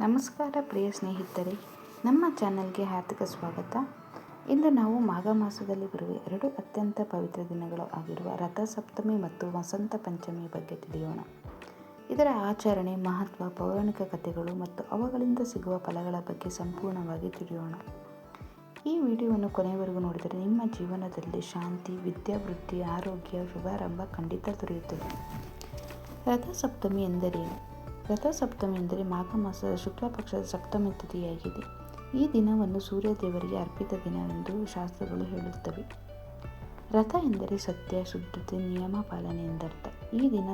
ನಮಸ್ಕಾರ ಪ್ರಿಯ ಸ್ನೇಹಿತರೆ, ನಮ್ಮ ಚಾನಲ್ಗೆ ಹಾರ್ದಿಕ ಸ್ವಾಗತ. ಇಂದು ನಾವು ಮಾಘ ಮಾಸದಲ್ಲಿ ಬರುವ ಎರಡು ಅತ್ಯಂತ ಪವಿತ್ರ ದಿನಗಳು ಆಗಿರುವ ರಥಸಪ್ತಮಿ ಮತ್ತು ವಸಂತ ಪಂಚಮಿ ಬಗ್ಗೆ ತಿಳಿಯೋಣ. ಇದರ ಆಚರಣೆ, ಮಹತ್ವ, ಪೌರಾಣಿಕ ಕಥೆಗಳು ಮತ್ತು ಅವುಗಳಿಂದ ಸಿಗುವ ಫಲಗಳ ಬಗ್ಗೆ ಸಂಪೂರ್ಣವಾಗಿ ತಿಳಿಯೋಣ. ಈ ವಿಡಿಯೋವನ್ನು ಕೊನೆಯವರೆಗೂ ನೋಡಿದರೆ ನಿಮ್ಮ ಜೀವನದಲ್ಲಿ ಶಾಂತಿ ವಿದ್ಯಾವೃದ್ಧಿ ಆರೋಗ್ಯ ಶುಭಾರಂಭ ಖಂಡಿತ ದೊರೆಯುತ್ತದೆ. ರಥಸಪ್ತಮಿ ಎಂದರೇನು? ರಥಸಪ್ತಮಿ ಎಂದರೆ ಮಾಘ ಮಾಸದ ಶುಕ್ಲ ಪಕ್ಷದ ಸಪ್ತಮಿ ತಿಥಿಯಾಗಿದೆ. ಈ ದಿನವನ್ನು ಸೂರ್ಯ ದೇವರಿಗೆ ಅರ್ಪಿತ ದಿನವೆಂದು ಶಾಸ್ತ್ರಗಳು ಹೇಳುತ್ತವೆ. ರಥ ಎಂದರೆ ಸತ್ಯ, ಶುದ್ಧತೆ, ನಿಯಮ, ಪಾಲನೆ ಎಂದರ್ಥ ಈ ದಿನ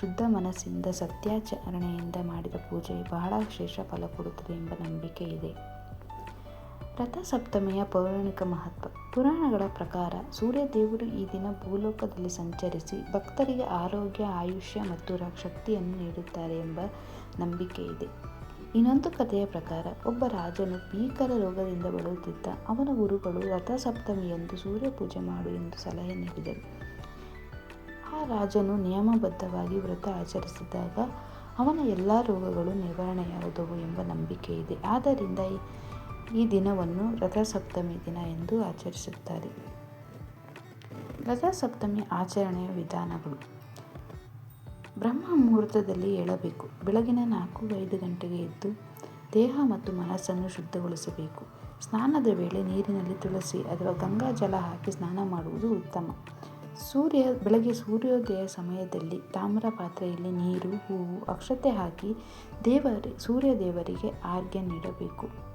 ಶುದ್ಧ ಮನಸ್ಸಿಂದ ಸತ್ಯಾಚರಣೆಯಿಂದ ಮಾಡಿದ ಪೂಜೆ ಬಹಳ ವಿಶೇಷ ಫಲ ಕೊಡುತ್ತದೆ ಎಂಬ ನಂಬಿಕೆ ಇದೆ. ರಥಸಪ್ತಮಿಯ ಪೌರಾಣಿಕ ಮಹತ್ವ. ಪುರಾಣಗಳ ಪ್ರಕಾರ ಸೂರ್ಯ ದೇವರು ಈ ದಿನ ಭೂಲೋಕದಲ್ಲಿ ಸಂಚರಿಸಿ ಭಕ್ತರಿಗೆ ಆರೋಗ್ಯ, ಆಯುಷ್ಯ ಮತ್ತು ಶಕ್ತಿಯನ್ನು ನೀಡುತ್ತಾರೆ ಎಂಬ ನಂಬಿಕೆ ಇದೆ. ಇನ್ನೊಂದು ಕಥೆಯ ಪ್ರಕಾರ, ಒಬ್ಬ ರಾಜನು ಭೀಕರ ರೋಗದಿಂದ ಬಳಲುತ್ತಿದ್ದ ಅವನ ಗುರುಗಳು ರಥಸಪ್ತಮಿಯಂದು ಸೂರ್ಯ ಪೂಜೆ ಮಾಡು ಎಂದು ಸಲಹೆ ನೀಡಿದರು. ಆ ರಾಜನು ನಿಯಮಬದ್ಧವಾಗಿ ವ್ರತ ಆಚರಿಸಿದಾಗ ಅವನ ಎಲ್ಲ ರೋಗಗಳು ನಿವಾರಣೆಯಾದವು ಎಂಬ ನಂಬಿಕೆ ಇದೆ. ಆದ್ದರಿಂದ ಈ ದಿನವನ್ನು ರಥಸಪ್ತಮಿ ದಿನ ಎಂದು ಆಚರಿಸುತ್ತಾರೆ. ರಥಸಪ್ತಮಿ ಆಚರಣೆಯ ವಿಧಾನಗಳು. ಬ್ರಹ್ಮ ಮುಹೂರ್ತದಲ್ಲಿ ಏಳಬೇಕು. ಬೆಳಗಿನ ನಾಲ್ಕು ಐದು ಗಂಟೆಗೆ ಎದ್ದು ದೇಹ ಮತ್ತು ಮನಸ್ಸನ್ನು ಶುದ್ಧಗೊಳಿಸಬೇಕು. ಸ್ನಾನದ ವೇಳೆ ನೀರಿನಲ್ಲಿ ತುಳಸಿ ಅಥವಾ ಗಂಗಾ ಜಲ ಹಾಕಿ ಸ್ನಾನ ಮಾಡುವುದು ಉತ್ತಮ. ಸೂರ್ಯ, ಬೆಳಗ್ಗೆ ಸೂರ್ಯೋದಯ ಸಮಯದಲ್ಲಿ ತಾಮ್ರ ಪಾತ್ರೆಯಲ್ಲಿ ನೀರು, ಹೂವು, ಅಕ್ಷತೆ ಹಾಕಿ ದೇವರಿ, ಸೂರ್ಯ ದೇವರಿಗೆ ಆರ್ಘ್ಯ ನೀಡಬೇಕು.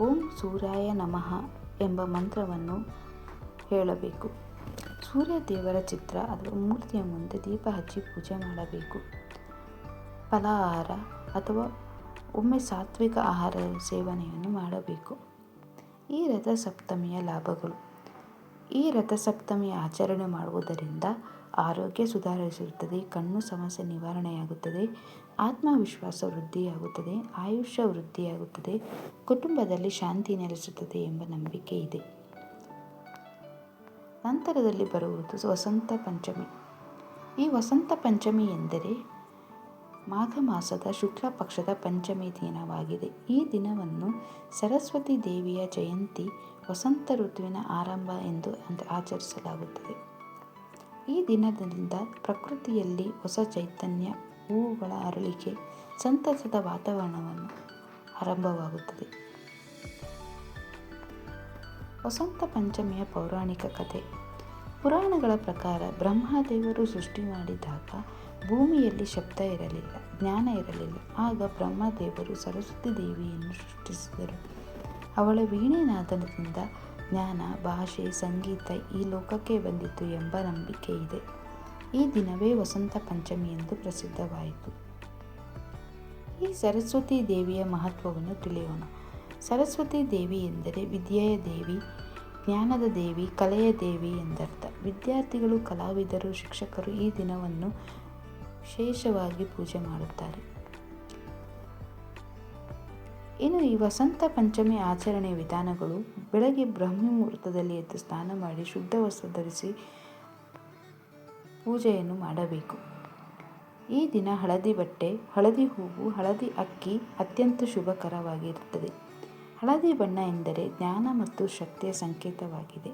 ಓಂ ಸೂರ್ಯಾಯ ನಮಃ ಎಂಬ ಮಂತ್ರವನ್ನು ಹೇಳಬೇಕು. ಸೂರ್ಯ ದೇವರ ಚಿತ್ರ ಅಥವಾ ಮೂರ್ತಿಯ ಮುಂದೆ ದೀಪ ಹಚ್ಚಿ ಪೂಜೆ ಮಾಡಬೇಕು. ಫಲಾಹಾರ ಅಥವಾ ಒಮ್ಮೆ ಸಾತ್ವಿಕ ಆಹಾರ ಸೇವನೆಯನ್ನು ಮಾಡಬೇಕು. ಈ ರಥಸಪ್ತಮಿಯ ಲಾಭಗಳು. ಈ ರಥಸಪ್ತಮಿಯ ಆಚರಣೆ ಮಾಡುವುದರಿಂದ ಆರೋಗ್ಯ ಸುಧಾರಿಸುತ್ತದೆ ಕಣ್ಣು ಸಮಸ್ಯೆ ನಿವಾರಣೆಯಾಗುತ್ತದೆ, ಆತ್ಮವಿಶ್ವಾಸ ವೃದ್ಧಿಯಾಗುತ್ತದೆ, ಆಯುಷ್ಯ ವೃದ್ಧಿಯಾಗುತ್ತದೆ, ಕುಟುಂಬದಲ್ಲಿ ಶಾಂತಿ ನೆಲೆಸುತ್ತದೆ ಎಂಬ ನಂಬಿಕೆ ಇದೆ. ನಂತರದಲ್ಲಿ ಬರುವುದು ವಸಂತ ಪಂಚಮಿ. ಈ ವಸಂತ ಪಂಚಮಿ ಎಂದರೆ ಮಾಘ ಮಾಸದ ಶುಕ್ಲ ಪಕ್ಷದ ಪಂಚಮಿ ದಿನವಾಗಿದೆ. ಈ ದಿನವನ್ನು ಸರಸ್ವತಿ ದೇವಿಯ ಜಯಂತಿ ವಸಂತ ಋತುವಿನ ಆರಂಭ ಎಂದು ಆಚರಿಸಲಾಗುತ್ತದೆ. ಈ ದಿನದಿಂದ ಪ್ರಕೃತಿಯಲ್ಲಿ ಹೊಸ ಚೈತನ್ಯ, ಹೂವುಗಳ ಅರಳಿಕೆ, ಸಂತಸದ ವಾತಾವರಣವನ್ನು ಆರಂಭವಾಗುತ್ತದೆ. ವಸಂತ ಪಂಚಮಿಯ ಪೌರಾಣಿಕ ಕಥೆ ಪುರಾಣಗಳ ಪ್ರಕಾರ ಬ್ರಹ್ಮದೇವರು ಸೃಷ್ಟಿ ಮಾಡಿದಾಗ ಭೂಮಿಯಲ್ಲಿ ಶಬ್ದ ಇರಲಿಲ್ಲ, ಜ್ಞಾನ ಇರಲಿಲ್ಲ. ಆಗ ಬ್ರಹ್ಮದೇವರು ಸರಸ್ವತಿ ದೇವಿಯನ್ನು ಸೃಷ್ಟಿಸಿದರು. ಅವಳ ವೀಣೆನಾದದಿಂದ ಜ್ಞಾನ, ಭಾಷೆ, ಸಂಗೀತ ಈ ಲೋಕಕ್ಕೆ ಬಂದಿತು ಎಂಬ ನಂಬಿಕೆ ಇದೆ. ಈ ದಿನವೇ ವಸಂತ ಪಂಚಮಿ ಎಂದು ಪ್ರಸಿದ್ಧವಾಯಿತು. ಈ ಸರಸ್ವತಿ ದೇವಿಯ ಮಹತ್ವವನ್ನು ತಿಳಿಯೋಣ. ಸರಸ್ವತಿ ದೇವಿ ಎಂದರೆ ವಿದ್ಯೆಯ ದೇವಿ, ಜ್ಞಾನದ ದೇವಿ, ಕಲೆಯ ದೇವಿ ಎಂದರ್ಥ. ವಿದ್ಯಾರ್ಥಿಗಳು, ಕಲಾವಿದರು, ಶಿಕ್ಷಕರು ಈ ದಿನವನ್ನು ವಿಶೇಷವಾಗಿ ಪೂಜೆ ಮಾಡುತ್ತಾರೆ. ಇನ್ನು ಈ ವಸಂತ ಪಂಚಮಿ ಆಚರಣೆಯ ವಿಧಾನಗಳು ಬೆಳಗ್ಗೆ ಬ್ರಹ್ಮ ಮುಹೂರ್ತದಲ್ಲಿ ಎದ್ದು ಸ್ನಾನ ಮಾಡಿ ಶುದ್ಧ ವಸ್ತ್ರ ಧರಿಸಿ ಪೂಜೆಯನ್ನು ಮಾಡಬೇಕು. ಈ ದಿನ ಹಳದಿ ಬಟ್ಟೆ, ಹಳದಿ ಹೂವು, ಹಳದಿ ಅಕ್ಕಿ ಅತ್ಯಂತ ಶುಭಕರವಾಗಿರುತ್ತದೆ. ಹಳದಿ ಬಣ್ಣ ಎಂದರೆ ಜ್ಞಾನ ಮತ್ತು ಶಕ್ತಿಯ ಸಂಕೇತವಾಗಿದೆ.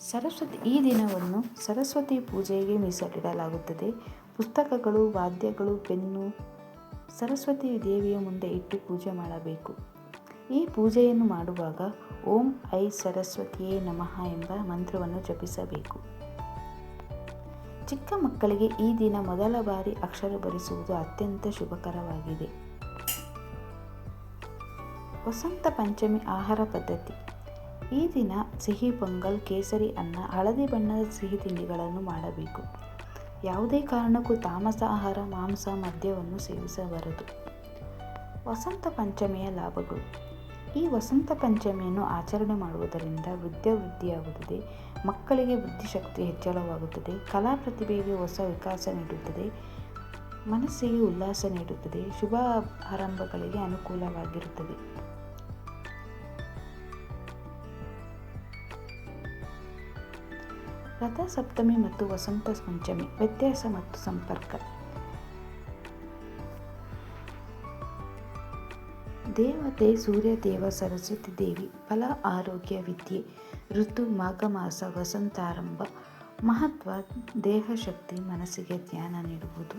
ಸರಸ್ವತಿ, ಈ ದಿನವನ್ನು ಸರಸ್ವತಿ ಪೂಜೆಗೆ ಮೀಸಲಿಡಲಾಗುತ್ತದೆ. ಪುಸ್ತಕಗಳು, ವಾದ್ಯಗಳು, ಪೆನ್ನು ಸರಸ್ವತಿ ದೇವಿಯ ಮುಂದೆ ಇಟ್ಟು ಪೂಜೆ ಮಾಡಬೇಕು. ಈ ಪೂಜೆಯನ್ನು ಮಾಡುವಾಗ ಓಂ ಐ ಸರಸ್ವತಿಯೇ ನಮಃ ಎಂಬ ಮಂತ್ರವನ್ನು ಜಪಿಸಬೇಕು. ಚಿಕ್ಕ ಮಕ್ಕಳಿಗೆ ಈ ದಿನ ಮೊದಲ ಬಾರಿ ಅಕ್ಷರ ಭರಿಸುವುದು ಅತ್ಯಂತ ಶುಭಕರವಾಗಿದೆ. ವಸಂತ ಪಂಚಮಿ ಆಹಾರ ಪದ್ಧತಿ. ಈ ದಿನ ಸಿಹಿ, ಪೊಂಗಲ್, ಕೇಸರಿ, ಅನ್ನ, ಹಳದಿ ಬಣ್ಣದ ಸಿಹಿ ತಿಂಡಿಗಳನ್ನು ಮಾಡಬೇಕು. ಯಾವುದೇ ಕಾರಣಕ್ಕೂ ತಾಮಸ ಆಹಾರ, ಮಾಂಸ, ಮದ್ಯವನ್ನು ಸೇವಿಸಬಾರದು. ವಸಂತ ಪಂಚಮಿಯ ಲಾಭಗಳು. ಈ ವಸಂತ ಪಂಚಮಿಯನ್ನು ಆಚರಣೆ ಮಾಡುವುದರಿಂದ ವೃದ್ಧಿಯಾಗುತ್ತದೆ, ಮಕ್ಕಳಿಗೆ ಬುದ್ಧಿಶಕ್ತಿ ಹೆಚ್ಚಳವಾಗುತ್ತದೆ, ಕಲಾ ಪ್ರತಿಭೆಗೆ ಹೊಸ ವಿಕಾಸ ನೀಡುತ್ತದೆ, ಮನಸ್ಸಿಗೆ ಉಲ್ಲಾಸ ನೀಡುತ್ತದೆ, ಶುಭ ಆರಂಭಗಳಿಗೆ ಅನುಕೂಲವಾಗಿರುತ್ತದೆ. ರಥಸಪ್ತಮಿ ಮತ್ತು ವಸಂತ ಪಂಚಮಿ, ವ್ಯತ್ಯಾಸ ಮತ್ತು ಸಂಪರ್ಕ. ದೇವತೆ, ಸೂರ್ಯ, ದೇವ, ಸರಸ್ವತಿ ದೇವಿ, ಫಲ, ಆರೋಗ್ಯ, ವಿದ್ಯೆ, ಋತು, ಮಾಘ ಮಾಸ, ವಸಂತಾರಂಭ, ಮಹತ್ವ, ದೇಹ ಶಕ್ತಿ, ಮನಸ್ಸಿಗೆ ಧ್ಯಾನ ನೀಡುವುದು.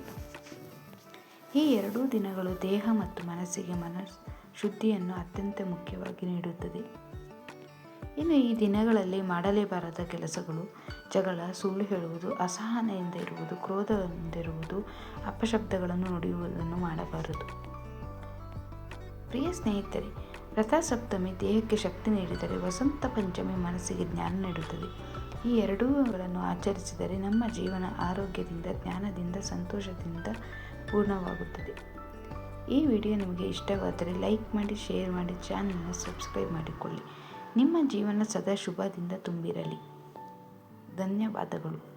ಈ ಎರಡೂ ದಿನಗಳು ದೇಹ ಮತ್ತು ಮನಸ್ಸಿಗೆ ಮನಸ್ ಶುದ್ಧಿಯನ್ನು ಅತ್ಯಂತ ಮುಖ್ಯವಾಗಿ ನೀಡುತ್ತದೆ. ಇನ್ನು ಈ ದಿನಗಳಲ್ಲಿ ಮಾಡಲೇಬಾರದ ಕೆಲಸಗಳು, ಜಗಳ, ಸುಳ್ಳು ಹೇಳುವುದು, ಅಸಹನೆಯಿಂದ ಇರುವುದು ಕ್ರೋಧದಿಂದಿರುವುದು ಅಪಶಬ್ದಗಳನ್ನು ನುಡಿಯುವುದನ್ನು ಮಾಡಬಾರದು. ಪ್ರಿಯ ಸ್ನೇಹಿತರೆ, ರಥಸಪ್ತಮಿ ದೇಹಕ್ಕೆ ಶಕ್ತಿ ನೀಡಿದರೆ ವಸಂತ ಪಂಚಮಿ ಮನಸ್ಸಿಗೆ ಜ್ಞಾನ ನೀಡುತ್ತದೆ. ಈ ಎರಡೂಗಳನ್ನು ಆಚರಿಸಿದರೆ ನಮ್ಮ ಜೀವನ ಆರೋಗ್ಯದಿಂದ, ಜ್ಞಾನದಿಂದ, ಸಂತೋಷದಿಂದ ಪೂರ್ಣವಾಗುತ್ತದೆ. ಈ ವಿಡಿಯೋ ನಿಮಗೆ ಇಷ್ಟವಾದರೆ ಲೈಕ್ ಮಾಡಿ, ಶೇರ್ ಮಾಡಿ ಚಾನಲ್ನ ಸಬ್ಸ್ಕ್ರೈಬ್ ಮಾಡಿಕೊಳ್ಳಿ. ನಿಮ್ಮ ಜೀವನ ಸದಾ ಶುಭದಿಂದ ತುಂಬಿರಲಿ. ಧನ್ಯವಾದಗಳು.